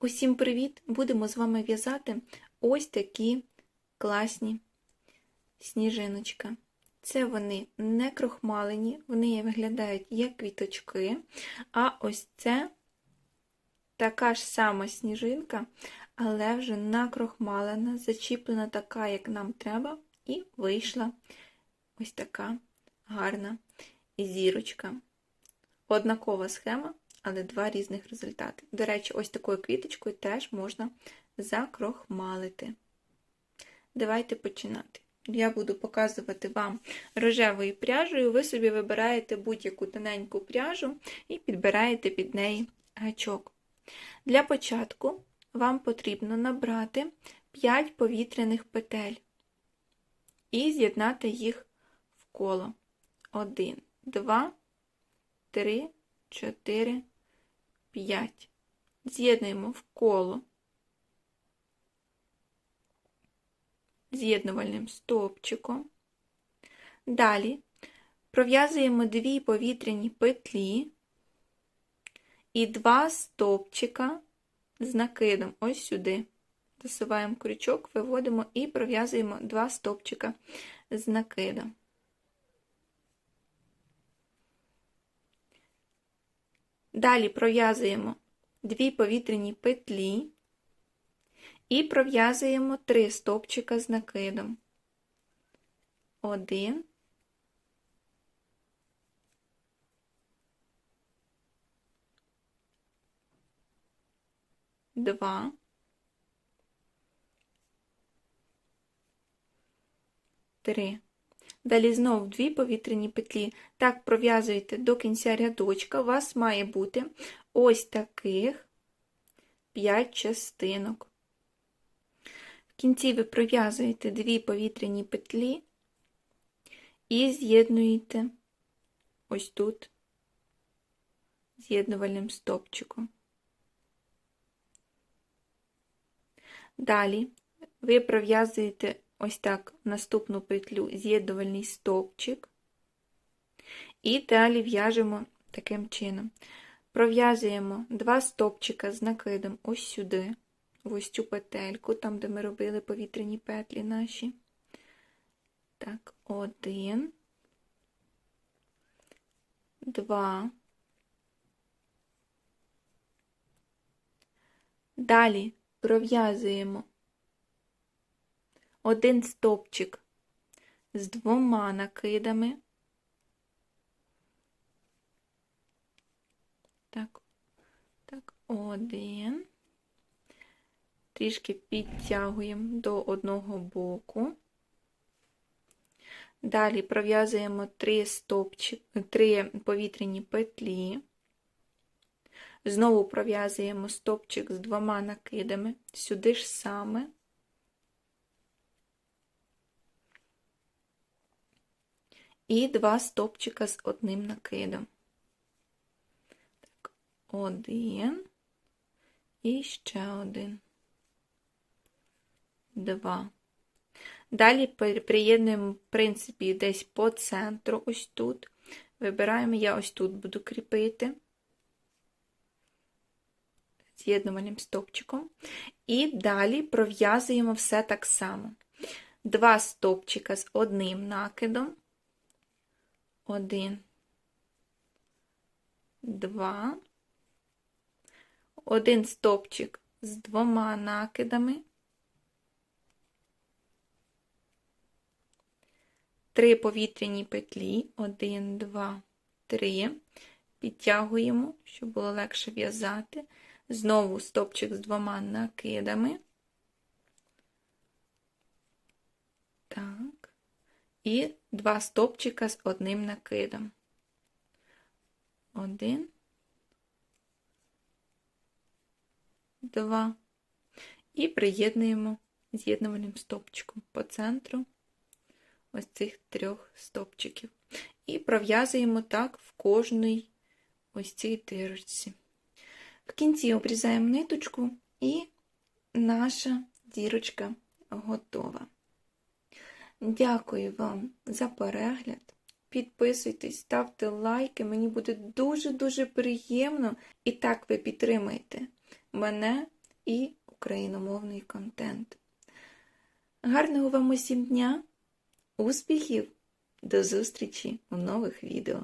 Усім привіт! Будемо з вами в'язати ось такі класні сніжиночка. Це вони не крохмалені, вони виглядають як квіточки. А ось це така ж сама сніжинка, але вже накрохмалена, зачіплена така, як нам треба, і вийшла ось така гарна зірочка. Однакова схема але два різних результати. До речі, ось такою квіточкою теж можна закрохмалити. Давайте починати. Я буду показувати вам рожевою пряжею, ви собі вибираєте будь-яку тоненьку пряжу і підбираєте під неї гачок. Для початку вам потрібно набрати 5 повітряних петель і з'єднати їх в коло. 1, 2, 3, 4, 5. З'єднуємо в коло з'єднувальним стовпчиком. Далі пров'язуємо дві повітряні петлі і два стовпчика з накидом ось сюди. Засуваємо крючок, виводимо і пров'язуємо два стовпчика з накидом. Далі пров'язуємо дві повітряні петлі і пров'язуємо три стовпчика з накидом. Один, два, три. Далі знову дві повітряні петлі. Так пров'язуєте до кінця рядочка. У вас має бути ось таких 5 частинок. В кінці ви пров'язуєте дві повітряні петлі і з'єднуєте ось тут з'єднувальним стопчиком. Далі ви пров'язуєте ось так наступну петлю з'єднувальний стовпчик, і далі в'яжемо таким чином. Пров'язуємо два стовпчика з накидом ось сюди, в ось цю петельку, там, де ми робили повітряні петлі наші. Так, один, два. Далі пров'язуємо один стовпчик з двома накидами. Так, так, один. Трішки підтягуємо до одного боку. Далі пров'язуємо три три повітряні петлі. Знову пров'язуємо стовпчик з двома накидами, сюди ж саме. І два стопчика з одним накидом. Так, один і ще один, два. Далі приєднуємо, в принципі, десь по центру, ось тут. Вибираємо, я ось тут буду кріпити з'єднувальним стовпчиком. І далі пров'язуємо все так само. Два стовпчика з одним накидом один, два, один стопчик з двома накидами, три повітряні петлі, один, два, три, підтягуємо, щоб було легше в'язати. Знову стопчик з двома накидами. Так і два стопчика з одним накидом. Один, два. І приєднуємо з'єднувальним стопчиком по центру ось цих трьох стопчиків. І пров'язуємо так в кожній ось цій дирочці. В кінці обрізаємо ниточку, і наша дірочка готова. Дякую вам за перегляд. Підписуйтесь, ставте лайки, мені буде дуже-дуже приємно. І так ви підтримаєте мене і україномовний контент. Гарного вам усім дня, успіхів! До зустрічі у нових відео!